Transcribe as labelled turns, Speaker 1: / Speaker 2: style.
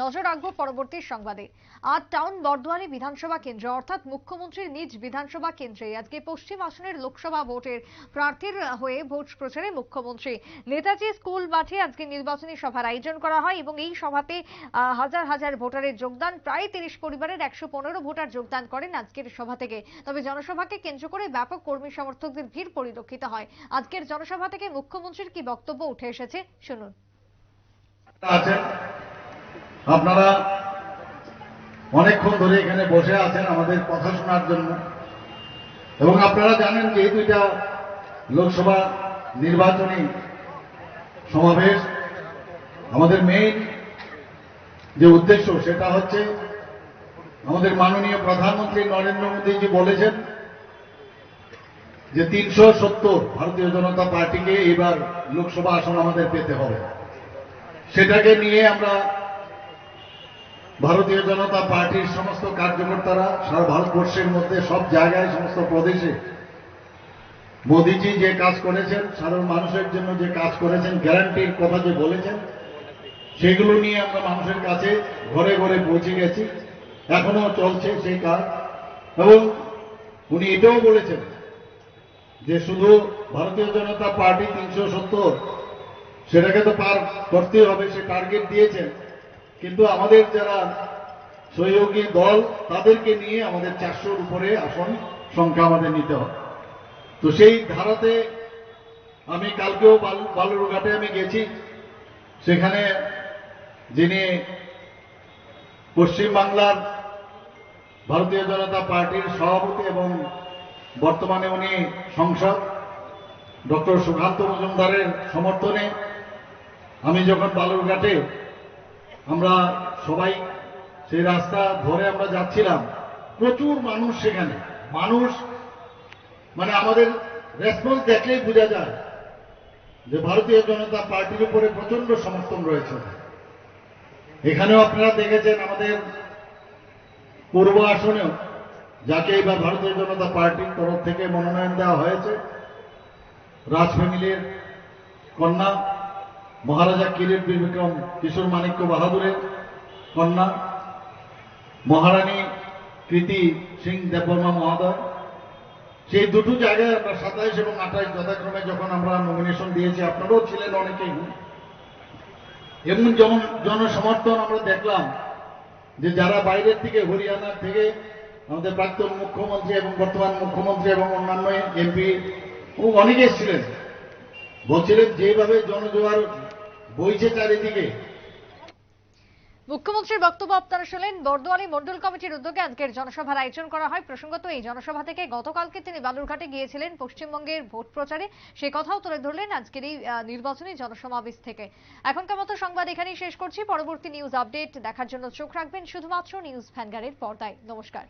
Speaker 1: নজর রাখব পরবর্তী সংবাদে। আজ টাউন বর্ধমানী বিধানসভা কেন্দ্র, অর্থাৎ মুখ্যমন্ত্রীর নিজ বিধানসভা কেন্দ্রে আজকে পশ্চিম আসনের লোকসভা ভোটের প্রার্থীর হয়ে ভোট প্রচারে মুখ্যমন্ত্রী। নেতাজি স্কুল মাঠে আজকে নির্বাচনী সভার আয়োজন করা হয় এবং এই সভাতে হাজার হাজার ভোটারের যোগদান, প্রায় তিরিশ পরিবারের একশো পনেরো ভোটার যোগদান করেন আজকের সভা থেকে। তবে জনসভাকে কেন্দ্র করে ব্যাপক কর্মী সমর্থকদের ভিড় পরিলক্ষিত হয়। আজকের জনসভা থেকে মুখ্যমন্ত্রীর কি বক্তব্য উঠে এসেছে, শুনুন।
Speaker 2: আছেন আপনারা অনেকক্ষণ ধরে এখানে বসে আছেন আমাদের কথা শোনার জন্য। এবং আপনারা জানেন যে এই দুইটা লোকসভা নির্বাচনী সমাবেশ, আমাদের মেইন যে উদ্দেশ্য সেটা হচ্ছে আমাদের মাননীয় প্রধানমন্ত্রী নরেন্দ্র মোদীজি বলেছেন যে তিনশো সত্তর ভারতীয় জনতা পার্টিকে এবার লোকসভা আসন আমাদের পেতে হবে। সেটাকে নিয়ে আমরা ভারতীয় জনতা পার্টির সমস্ত কার্যকর্তারা সারা ভারতবর্ষের মধ্যে, সব জায়গায়, সমস্ত প্রদেশে মোদিজি যে কাজ করেছেন, সাধারণ মানুষের জন্য যে কাজ করেছেন, গ্যারান্টির কথা যে বলেছেন, সেগুলো নিয়ে আমরা মানুষের কাছে ঘরে ঘরে পৌঁছে গেছি। এখনও চলছে সেই কাজ। এবং উনি এটাও বলেছেন যে শুধু ভারতীয় জনতা পার্টি তিনশো সত্তর, সেটাকে তো পার করতেই হবে, সে টার্গেট দিয়েছেন। কিন্তু আমাদের যারা সহযোগী দল, তাদেরকে নিয়ে আমাদের চারশোর উপরে আসন সংখ্যা আমাদের নিতে হবে। তো সেই ধারাতে আমি কালকেও বাল- বালুরঘাটে আমি গেছি। সেখানে যিনি পশ্চিমবাংলার ভারতীয় জনতা পার্টির সভাপতি এবং বর্তমানে উনি সংসদ, ডক্টর সুকান্ত মজুমদারের সমর্থনে আমি যখন বালুরঘাটে আমরা সবাই সেই রাস্তা ধরে আমরা যাচ্ছিলাম। প্রচুর মানুষ সেখানে। মানুষ মানে আমাদের রেসপন্স দেখলেই বোঝা যায় যে ভারতীয় জনতা পার্টির উপরে প্রচণ্ড সমর্থন রয়েছে। এখানেও আপনারা দেখেছেন আমাদের পূর্ব আসনেও, যাকে এবার ভারতীয় জনতা পার্টির তরফ থেকে মনোনয়ন দেওয়া হয়েছে, রাজ ফ্যামিলির কন্যা মহারাজা কিরিট বিক্রম কিশোর মাণিক্য বাহাদুরের কন্যা, মহারানী কৃতি সিং দেববর্মা মহোদয়। সেই দুটো জায়গায় আমরা সাতাইশ এবং আঠাইশ যথাক্রমে যখন আমরা নমিনেশন দিয়েছি, আপনারাও ছিলেন অনেকেই। এমন যেমন জনসমর্থন আমরা দেখলাম যে যারা বাইরের থেকে হরিয়ানার থেকে আমাদের প্রাক্তন মুখ্যমন্ত্রী এবং বর্তমান মুখ্যমন্ত্রী এবং অন্যান্য এমপি এবং অনেকে এসেছিলেন। বলছিলেন যেভাবে জনজোয়ার বইছে চারিদিকে।
Speaker 1: মুখ্যমন্ত্রীর বক্তব্য আপনারা শুনলেন। বর্দোয়ালি মন্ডল কমিটির উদ্যোগে আজকের জনসভার আয়োজন করা হয়। প্রসঙ্গত, এই জনসভা থেকে গতকালকে তিনি বালুরঘাটে গিয়েছিলেন পশ্চিমবঙ্গের ভোট প্রচারে। সে কথাও তুলে ধরলেন আজকের এই নির্বাচনী জনসমাবেশ থেকে। এখনকার মতো সংবাদ এখানেই শেষ করছি। পরবর্তী নিউজ আপডেট দেখার জন্য চোখ রাখবেন শুধুমাত্র নিউজ ভ্যানগারের পর্দায়। নমস্কার।